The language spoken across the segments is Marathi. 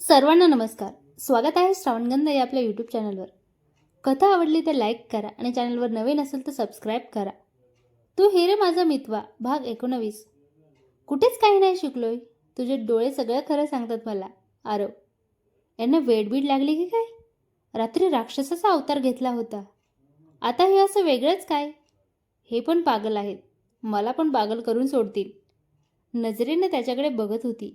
सर्वांना नमस्कार. स्वागत आहे श्रावणगंध या आपल्या यूट्यूब चॅनलवर कथा आवडली तर लाईक करा आणि चॅनलवर नवीन असेल तर सबस्क्राईब करा. तू हिरे माझा मितवा भाग एकोणवीस. कुठेच काही नाही शिकलोय. तुझे डोळे सगळं खरं सांगतात मला. आरव यांना वेडबीड लागली की काय? रात्री राक्षसाचा अवतार घेतला होता. आता हे असं वेगळंच काय? हे पण पागल आहेत. मला पण पागल करून सोडतील. नजरेने त्याच्याकडे बघत होती.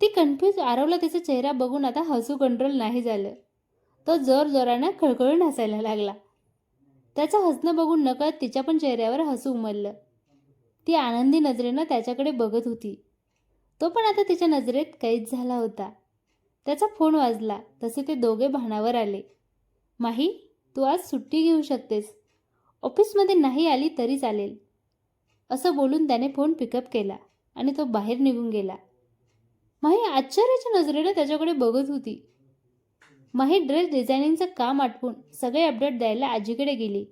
ती कन्फ्यूज आरवला तिचा चेहरा बघून आता हसू कंट्रोल नाही झालं. तो जोर जोरानं खळखळून हसायला लागला. त्याचं हसणं बघून नकळत तिच्या पण चेहऱ्यावर हसू उमललं. ती आनंदी नजरेनं त्याच्याकडे बघत होती. तो पण आता तिच्या नजरेत कैद झाला होता. त्याचा फोन वाजला तसे ते दोघे भानावर आले. माही तू आज सुट्टी घेऊ शकतेस. ऑफिसमध्ये नाही आली तरी चालेल. असं बोलून त्याने फोन पिकअप केला आणि तो बाहेर निघून गेला. माही आश्चर्याच्या नजरेनं त्याच्याकडे बघत होती. माही ड्रेस डिझायनिंगचं काम आटपून सगळे अपडेट द्यायला आजीकडे गेली.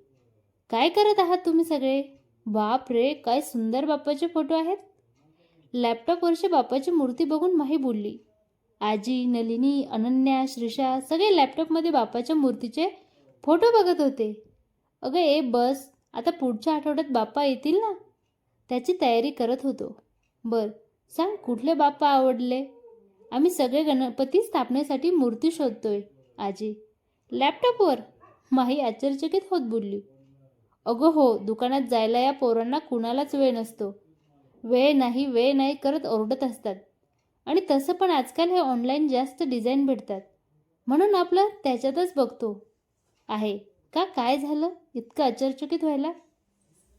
काय करत आहात तुम्ही सगळे? बाप रे काय सुंदर बाप्पाचे फोटो आहेत. लॅपटॉपवरची बाप्पाची मूर्ती बघून माही बोलली. आजी नलिनी अनन्या श्रीषा सगळे लॅपटॉपमध्ये बाप्पाच्या मूर्तीचे फोटो बघत होते. अगं ए बस आता पुढच्या आठवड्यात बाप्पा येतील ना? त्याची तयारी करत होतो. बर सांग कुठले बाप्पा आवडले? आम्ही सगळे गणपती स्थापनेसाठी मूर्ती शोधतोय आजी. लॅपटॉपवर? माही आश्चर्यचकित होत बोलली. अगं हो दुकानात जायला या पोरांना कुणालाच वेळ नसतो. वेळ नाही वेळ नाही करत ओरडत असतात. आणि तसं पण आजकाल हे ऑनलाईन जास्त डिझाईन भेटतात. म्हणून आपलं त्याच्यातच बघतो. आहे. का काय झालं? इतकं आश्चर्यचकित व्हायला?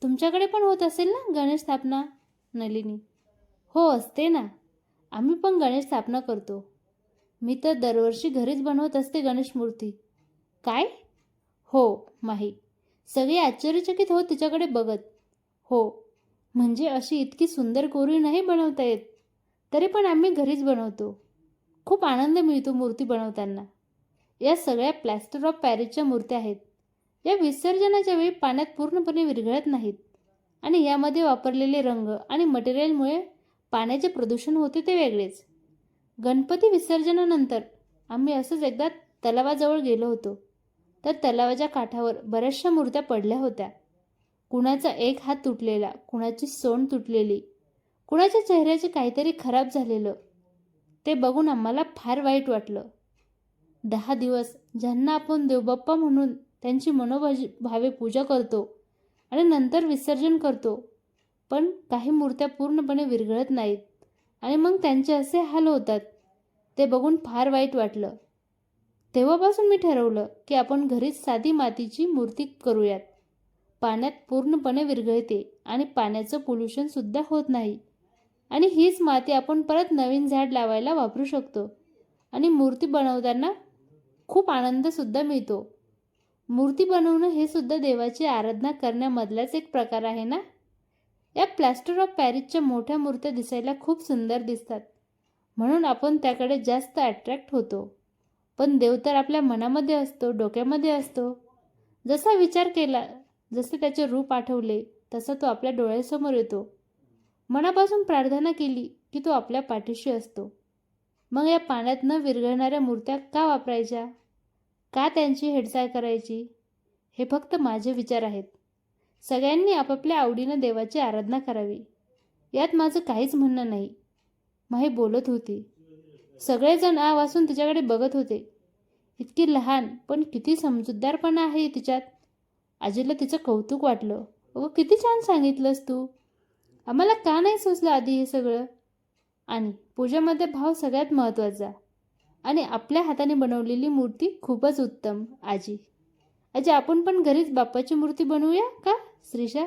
तुमच्याकडे पण होत असेल ना गणेश स्थापना नलिनी? हो असते ना. आम्ही पण गणेश स्थापना करतो. मी तर दरवर्षी घरीच बनवत असते गणेश मूर्ती. काय? हो माही. सगळे आश्चर्यचकित हो तिच्याकडे बघत. हो म्हणजे अशी इतकी सुंदर कोरी नाही बनवता येत. तरी पण आम्ही घरीच बनवतो. खूप आनंद मिळतो मूर्ती बनवताना. या सगळ्या प्लॅस्टर ऑफ पॅरिसच्या मूर्त्या आहेत. या विसर्जनाच्या वेळी पाण्यात पूर्णपणे विरघळत नाहीत. आणि यामध्ये वापरलेले रंग आणि मटेरियलमुळे पाण्याचे प्रदूषण होते ते वेगळेच. गणपती विसर्जनानंतर आम्ही असंच एकदा तलावाजवळ गेलो होतो. तर तलावाच्या काठावर बऱ्याचशा मूर्त्या पडल्या होत्या. कुणाचा एक हात तुटलेला कुणाची सोंड तुटलेली कुणाच्या चेहऱ्याचे काहीतरी खराब झालेलं ते बघून आम्हाला फार वाईट वाटलं. दहा दिवस ज्यांना आपण देवबाप्पा म्हणून त्यांची मनोभाजी भावे पूजा करतो आणि नंतर विसर्जन करतो पण काही मूर्त्या पूर्णपणे विरघळत नाहीत. आणि मग त्यांचे असे हाल होतात. ते बघून फार वाईट वाटलं. तेव्हापासून मी ठरवलं की आपण घरीच साधी मातीची मूर्ती करूयात. पाण्यात पूर्णपणे विरघळते आणि पाण्याचं पोल्युशनसुद्धा होत नाही. आणि हीच माती आपण परत नवीन झाड लावायला वापरू शकतो. आणि मूर्ती बनवताना खूप आनंदसुद्धा मिळतो. मूर्ती बनवणं हे सुद्धा देवाची आराधना करण्यामधलाच एक प्रकार आहे ना? या प्लॅस्टर ऑफ पॅरिसच्या मोठ्या मूर्त्या दिसायला खूप सुंदर दिसतात. म्हणून आपण त्याकडे जास्त अट्रॅक्ट होतो. पण देव तर आपल्या मनामध्ये असतो डोक्यामध्ये असतो. जसा विचार केला जसे त्याचे रूप आठवले तसा तो आपल्या डोळ्यासमोर येतो. मनापासून प्रार्थना केली की तो आपल्या पाठीशी असतो. मग या पाण्यात न विरघळणाऱ्या मूर्त्या का वापरायच्या? का त्यांची हेडसाय करायची? हे फक्त माझे विचार आहेत. सगळ्यांनी आपापल्या आवडीनं देवाची आराधना करावी. यात माझं काहीच म्हणणं नाही. माही बोलत होती. सगळेजण आ वाचून तिच्याकडे बघत होते. इतकी लहान पण किती समजूतदारपणा आहे तिच्यात. आजीला तिचं कौतुक वाटलं. अगं किती छान सांगितलंस तू. आम्हाला का नाही सुचलं आधी हे सगळं? आणि पूजेमध्ये भाव सगळ्यात महत्त्वाचा. आणि आपल्या हाताने बनवलेली मूर्ती खूपच उत्तम आजी. आजी आपण पण घरीच बाप्पाची मूर्ती बनवूया का? श्रीशा?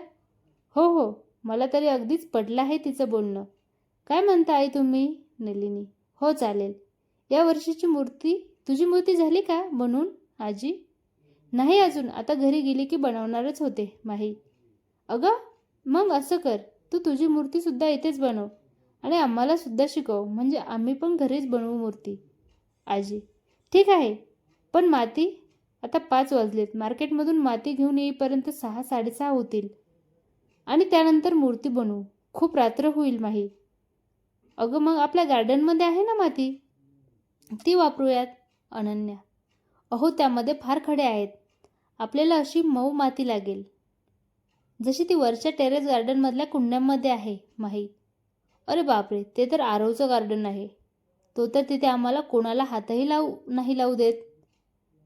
हो हो. मला तरी अगदीच पडलं आहे तिचं बोलणं. काय म्हणता आई तुम्ही? नलिनी. हो चालेल. या वर्षीची मूर्ती तुझी मूर्ती झाली का बनवून आजी? नाही अजून. आता घरी गेली की बनवणारच होते माही. अगं मग असं कर. तू तुझी मूर्तीसुद्धा इथेच बनव. आणि आम्हालासुद्धा शिकव. म्हणजे आम्ही पण घरीच बनवू मूर्ती. आजी. ठीक आहे. पण माती आता पाच वाजलेत. मार्केटमधून माती घेऊन येईपर्यंत सहा साडेसहा होतील. आणि त्यानंतर मूर्ती बनवू. खूप रात्र होईल माही. अगं मग आपल्या गार्डनमध्ये आहे ना माती? ती वापरूयात अनन्या. अहो त्यामध्ये फार खडे आहेत. आपल्याला अशी मऊ माती लागेल. जशी ती वरच्या टेरेस गार्डनमधल्या कुंड्यांमध्ये आहे माही. अरे बापरे ते तर आरवचं गार्डन आहे. तो तर तिथे आम्हाला कोणाला हातही लावू नाही लावू देत.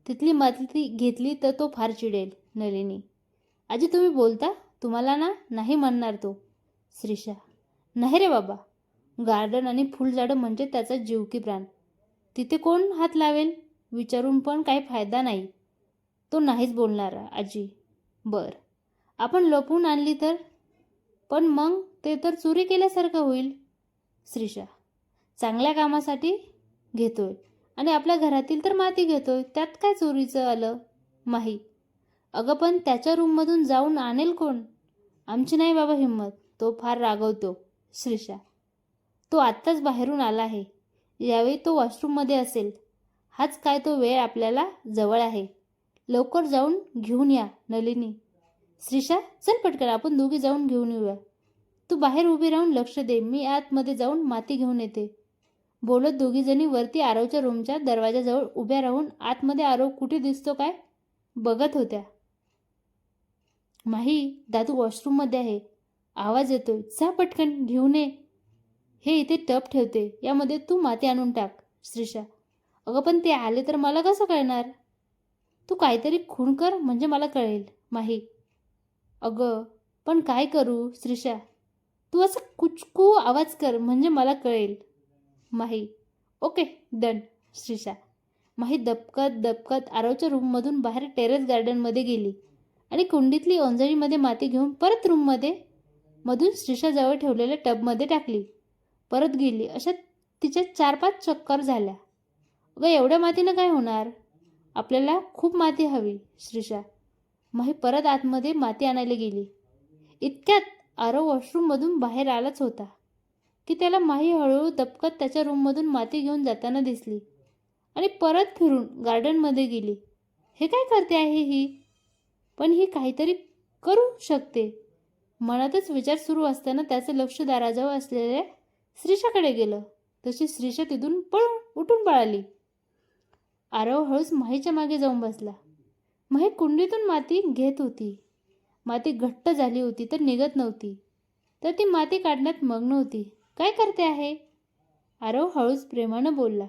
तिथली माती ती घेतली तर तो फार चिडेल नलिनी. आजी तुम्ही बोलता? तुम्हाला ना नाही म्हणणार तो. श्रीषा नाही रे बाबा. गार्डन आणि फुलझाडं म्हणजे त्याचा जीव की प्राण. तिथे कोण हात लावेल? विचारून पण काही फायदा नाही. तो नाहीच बोलणार आजी. बर. आपण लपवून आणली तर? पण मग ते तर चोरी केल्यासारखं होईल. श्रीषा चांगल्या कामासाठी घेतोय. आणि आपल्या घरातील तर माती घेतोय त्यात काय चोरीचं आलं? माही. अगं पण त्याच्या रूममधून जाऊन आणेल कोण? आमची नाही बाबा हिंमत तो फार रागवतो श्रीषा. तो आत्ताच बाहेरून आला आहे. यावेळी तो वॉशरूममध्ये असेल. हाच काय तो वेळ आपल्याला जवळ आहे. लवकर जाऊन घेऊन या नलिनी. श्रीषा चल पटकन आपण दोघी जाऊन घेऊन येऊया. तू बाहेर उभी राहून लक्ष दे मी आतमध्ये जाऊन माती घेऊन येते. बोलत दोघीजणी वरती आरवच्या रूमच्या दरवाजाजवळ उभ्या राहून आतमध्ये आरव कुठे दिसतो काय? बघत होत्या. माही दादू वॉशरूममध्ये आहे. आवाज येतोय. जा पटकन घेऊन ये. हे इथे टप ठेवते. यामध्ये तू माती आणून टाक श्रीषा. अगं पण ते आले तर मला कसं कळणार? तू काहीतरी खूण कर म्हणजे मला कळेल माही. अगं पण काय करू श्रीषा? तू असं कुचकू आवाज कर म्हणजे मला कळेल. माही. ओके डन श्रीषा माही दबकत दबकत आरवच्या रूममधून बाहेर टेरेस गार्डनमध्ये गेली आणि कुंडीतली ओंजळीमध्ये माती घेऊन परत रूममध्ये मधून श्रीषाजवळ ठेवलेल्या टबमध्ये टाकली. परत गेली. अशा तिच्या चार पाच चक्कर झाल्या. अगं एवढ्या मातीनं काय होणार? आपल्याला खूप माती हवी श्रीषा माही परत आतमध्ये माती आणायला गेली. इतक्यात आरव वॉशरूममधून बाहेर आलाच होता. की त्याला माही हळूहळू दपकत त्याच्या रूममधून माती घेऊन जाताना दिसली. आणि परत फिरून गार्डनमध्ये गेली. हे काय करते आहे ही? पण ही काहीतरी करू शकते. मनातच विचार सुरू असताना त्याचं लक्ष दाराजवळ असलेल्या श्रीषाकडे गेलं. तशी श्रीषा तिथून पळून उठून पळाली. आरव हळूच माहीच्या मागे जाऊन बसला. माही कुंडीतून माती घेत होती. माती घट्ट झाली होती तर निघत नव्हती. तर ती माती काढण्यात मग्न होती. काय करते आहे? आरव हळूच प्रेमानं बोलला.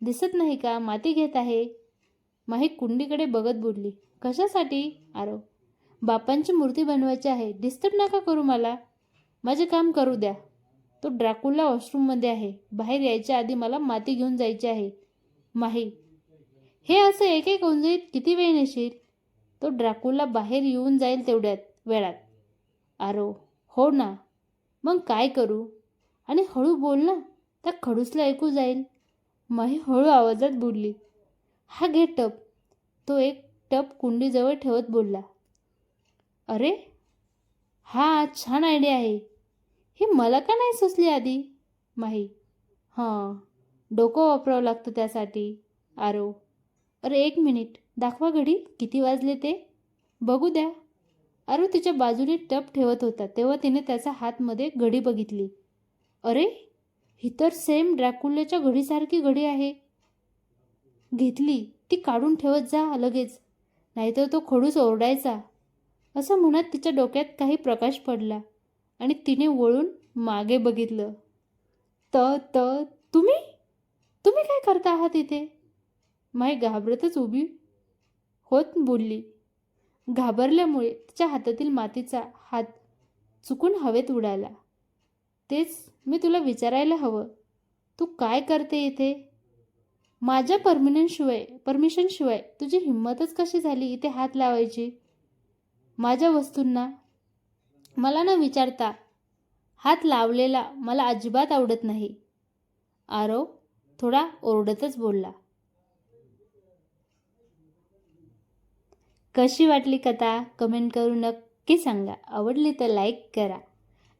दिसत नाही का माती घेत आहे? माही कुंडीकडे बघत बोलली. कशासाठी? आरव. बापांची मूर्ती बनवायची आहे. डिस्टर्ब नका करू मला. माझे काम करू द्या. तो ड्राकुला वॉशरूममध्ये आहे. बाहेर यायच्या आधी मला माती घेऊन जायची आहे. माही. हे असं एक एक ओंजळीत किती वेळ नेशील? तो ड्राकुला बाहेर येऊन जाईल तेवढ्यात वेळात. आरो हो ना. मग काय करू? आणि हळू बोल ना त्या खडूसला ऐकू जाईल. माही हळू आवाजात बोलली. हा घे टप. तो एक टप कुंडीजवळ ठेवत बोलला. अरे हा छान आयडिया आहे. हे मला का नाही सुचली आधी? माही. हां डोकं वापरावं लागतं त्यासाठी. आरो. अरे एक मिनिट. दाखवा घडी. किती वाजले ते? बघू द्या. अरो तिच्या बाजूने टप ठेवत होता. तेव्हा तिने त्याचा हातमध्ये घडी बघितली. अरे ही तर सेम ड्रॅकुल्याच्या घडीसारखी घडी आहे. घेतली ती काढून ठेवत जा लगेच नाहीतर तो खडूस ओरडायचा. असं म्हणत तिच्या डोक्यात काही प्रकाश पडला आणि तिने वळून मागे बघितलं. त त तुम्ही? तुम्ही काय करता आहात इथे? माई घाबरतच उभी होत बोलली. घाबरल्यामुळे तिच्या हातातील मातीचा हात चुकून हवेत उडाला. तेच मी तुला विचारायला हवं. तू काय करते इथे? माझ्या परमिनंटशिवाय परमिशनशिवाय तुझी हिंमतच कशी झाली इथे हात लावायची? माझ्या वस्तूंना? मला न विचारता. हात लावलेला मला अजिबात आवडत नाही. आरव थोडा ओरडतच बोलला. कशी वाटली कथा? कमेंट करून नक्की सांगा. आवडली तर लाईक करा.